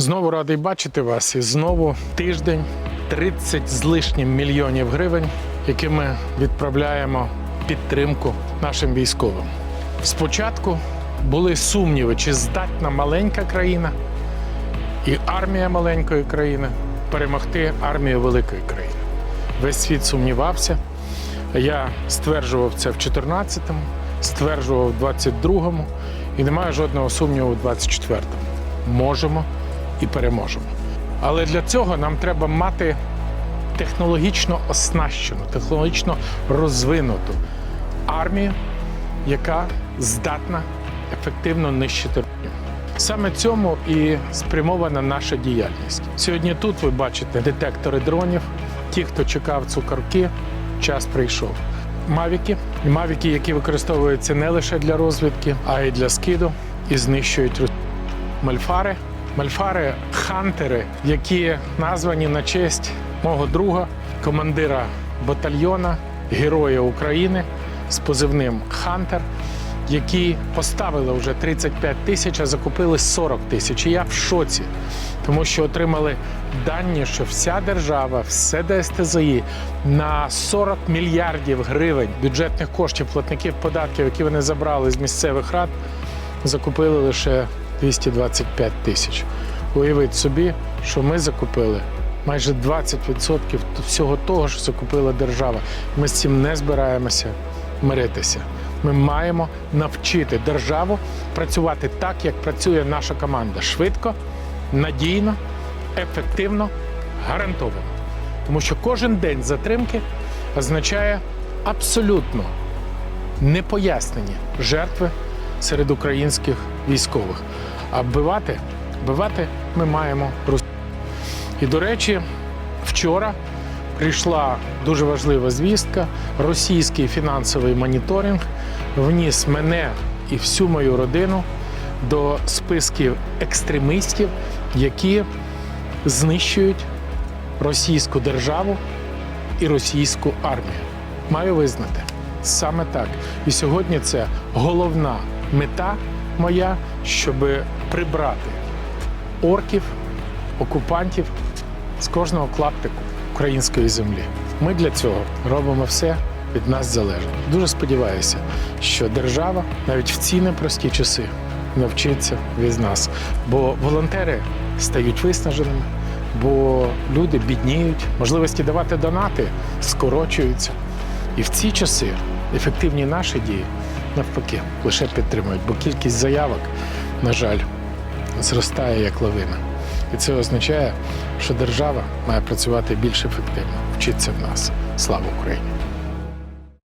Знову радий бачити вас і знову тиждень 30 з лишнім мільйонів гривень, які ми відправляємо підтримку нашим військовим. Спочатку були сумніви, чи здатна маленька країна і армія маленької країни перемогти армію великої країни. Весь світ сумнівався. Я стверджував це в 14-му, стверджував в 22-му і немає жодного сумніву в 24-му. Можемо і переможемо. Але для цього нам треба мати технологічно оснащену, технологічно розвинуту армію, яка здатна ефективно нищити русню. Саме цьому і спрямована наша діяльність. Сьогодні тут ви бачите детектори дронів. Ті, хто чекав цукорки, час прийшов. Мавіки, мавіки, які використовуються не лише для розвідки, а й для скиду і знищують мальфари. Мальфари хантери, які названі на честь мого друга, командира батальйона, героя України з позивним Хантер, які поставили вже 35 тисяч, а закупили 40 тисяч. І я в шоці, тому що отримали дані, що вся держава, все ДСТЗІ на 40 мільярдів гривень бюджетних коштів платників податків, які вони забрали з місцевих рад, закупили лише 225 тисяч. Уявіть собі, що ми закупили майже 20% всього того, що закупила держава. Ми з цим не збираємося миритися. Ми маємо навчити державу працювати так, як працює наша команда: швидко, надійно, ефективно, гарантовано. Тому що кожен день затримки означає абсолютно непояснені жертви серед українських військових. А вбивати, вбивати ми маємо рус. І до речі, вчора прийшла дуже важлива звістка. Російський фінансовий моніторинг вніс мене і всю мою родину до списків екстремістів, які знищують російську державу і російську армію. Маю визнати саме так. І сьогодні це головна мета моя, щоб прибрати орків, окупантів з кожного клаптику української землі. Ми для цього робимо все від нас залежить. Дуже сподіваюся, що держава навіть в ці непрості часи навчиться від нас. Бо волонтери стають виснаженими, бо люди бідніють, можливості давати донати скорочуються. І в ці часи ефективні наші дії навпаки лише підтримують, бо кількість заявок, на жаль, зростає як лавина. І це означає, що держава має працювати більш ефективно. Вчиться в нас. Слава Україні!